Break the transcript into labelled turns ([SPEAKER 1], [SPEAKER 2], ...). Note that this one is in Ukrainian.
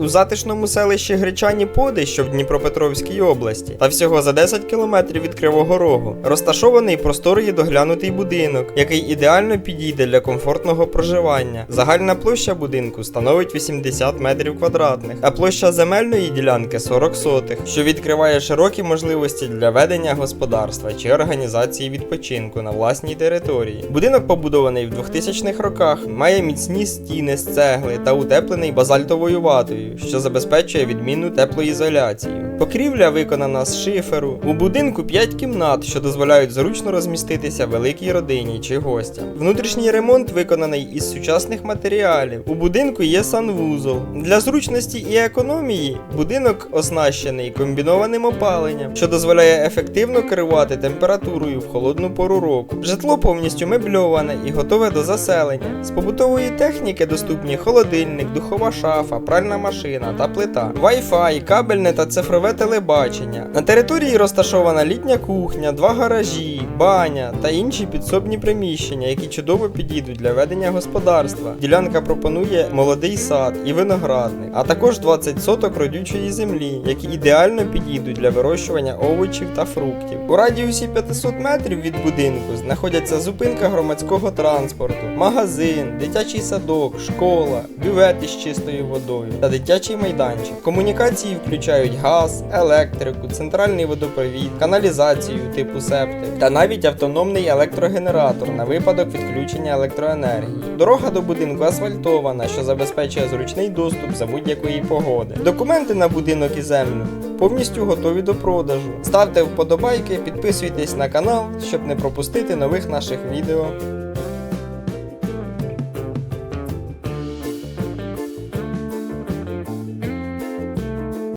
[SPEAKER 1] У затишному селищі Гречані Поди, що в Дніпропетровській області, та всього за 10 кілометрів від Кривого Рогу, розташований просторий доглянутий будинок, який ідеально підійде для комфортного проживання. Загальна площа будинку становить 80 метрів квадратних, а площа земельної ділянки 40 сотих, що відкриває широкі можливості для ведення господарства чи організації відпочинку на власній території. Будинок побудований в 2000-х роках, має міцні стіни з цегли та утеплений базальтовою ватою, що забезпечує відмінну теплоізоляцію. Покрівля виконана з шиферу. У будинку 5 кімнат, що дозволяють зручно розміститися великій родині чи гостям. Внутрішній ремонт виконаний із сучасних матеріалів. У будинку є санвузол. Для зручності і економії будинок оснащений комбінованим опаленням, що дозволяє ефективно керувати температурою в холодну пору року. Житло повністю мебльоване і готове до заселення. З побутової техніки доступні холодильник, духова шафа, пральна машина та плита, Wi-Fi, кабельне та цифрове телебачення. На території розташована літня кухня, два гаражі, баня та інші підсобні приміщення, які чудово підійдуть для ведення господарства. Ділянка пропонує молодий сад і виноградник, а також 20 соток родючої землі, які ідеально підійдуть для вирощування овочів та фруктів. У радіусі 500 метрів від будинку знаходяться зупинка громадського транспорту, магазин, дитячий садок, школа, бювет із чистою водою та дитячий майданчик. Комунікації включають газ, електрику, центральний водопровід, каналізацію типу септик та навіть автономний електрогенератор на випадок відключення електроенергії. Дорога до будинку асфальтована, що забезпечує зручний доступ за будь-якої погоди. Документи на будинок і землю повністю готові до продажу. Ставте вподобайки, підписуйтесь на канал, щоб не пропустити нових наших відео.